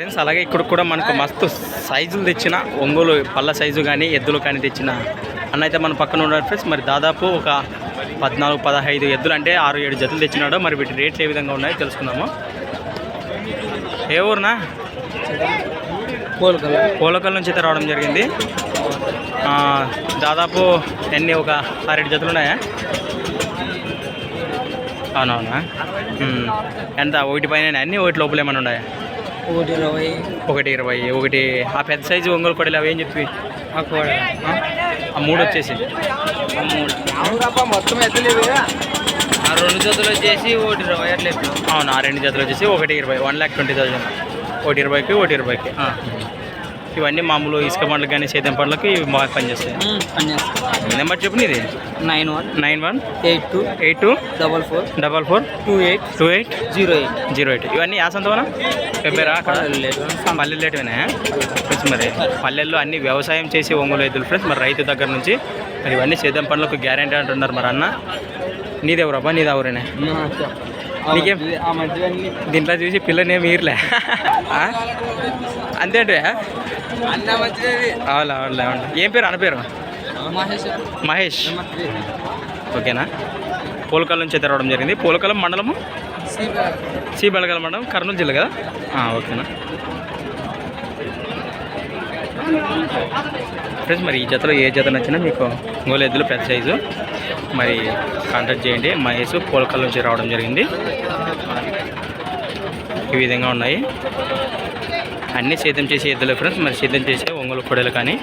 Friends అలాగే ఇక్కడ కూడా మనకు మస్తు సైజులు తెచ్చిన ఒంగోలు పళ్ళ సైజు కానీ ఎద్దులు కానీ తెచ్చిన అన్న అయితే మన పక్కన ఉన్నాడు ఫ్రెండ్స్. మరి దాదాపు ఒక పద్నాలుగు పదహైదు ఎద్దులు అంటే ఆరు ఏడు జతలు తెచ్చినాడు. మరి వీటి రేట్లు ఏ విధంగా ఉన్నాయో తెలుసుకుందాము. ఏ ఊరునా? పోల్కల్ పోలకల్ నుంచి అయితే రావడం జరిగింది. దాదాపు ఎన్ని ఒక ఆరేడు జతలు ఉన్నాయా? అవునవునా. ఎంత? ఒకటి పైన అన్ని ఒకటి లోపల ఏమైనా ఉన్నాయా? ఒకటి ఇరవై. ఒకటి ఇరవై ఒకటి ఆ పెద్ద సైజు ఒంగోలు కొడలు అవి ఏం చెప్పి ఆ? ఆ? మూడు వచ్చేసి. మొత్తం ఎత్తలేవు ఆ రెండు జతలు వచ్చేసి ఒకటి ఇరవై అట్లా ఎత్తు. అవును ఆ రెండు జతలు వచ్చేసి ఒకటి ఇరవై వన్ ల్యాక్ ట్వంటీ థౌజండ్ ఒకటి ఇరవైకి ఒకటి ఇరవైకి. ఇవన్నీ మామూలు ఇసుక పండ్లకు కానీ సేద్యం పండ్లకి ఇవి బాగా పనిచేస్తాయి. నెంబర్ చెప్పు నీది? Nine one nine one eight two eight two double four double four two eight two eight zero eight. Zero eight. ఇవన్నీ యాసంతవనా పెబ్బేరా పల్లెలు రేటువేనా ఫ్రెండ్స్ మరి పల్లెల్లో అన్ని వ్యవసాయం చేసి ఒంగోలు రైతులు ఫ్రెండ్స్ మరి రైతు దగ్గర నుంచి మరి ఇవన్నీ సేద్యం పనులకు గ్యారంటీ అంటున్నారు మరి అన్న. నీదెవరబ్బా? నీది ఎవరేనే నీకేం? ఆ మధ్య అన్ని దీంట్లో చూసి పిల్లని ఏమి ఈర్లే? అంతేంటే అవునా అవునులే అవును ఏం పేరు? అన్న పేరు? మహేష్. ఓకేనా? పోలకల్ నుంచి అయితే రావడం జరిగింది. పోలకల్ మండలము? సి బెళగల మండలం కర్నూలు జిల్లా కదా? ఓకేనా. ఫ్రెండ్స్ మరి ఈ జతలో ఏ జత నచ్చినా మీకు గోలు ఎద్దులు పెద్ద సైజు. మరి కాంటాక్ట్ చేయండి. మహేష్ పోలకల్ నుంచి రావడం జరిగింది. ఈ విధంగా ఉన్నాయి. అన్నీ సేద్యం చేసే ఎద్దులు ఫ్రెండ్స్ మరి సేద్యం చేసే ఒంగోలు పొడలు కానీ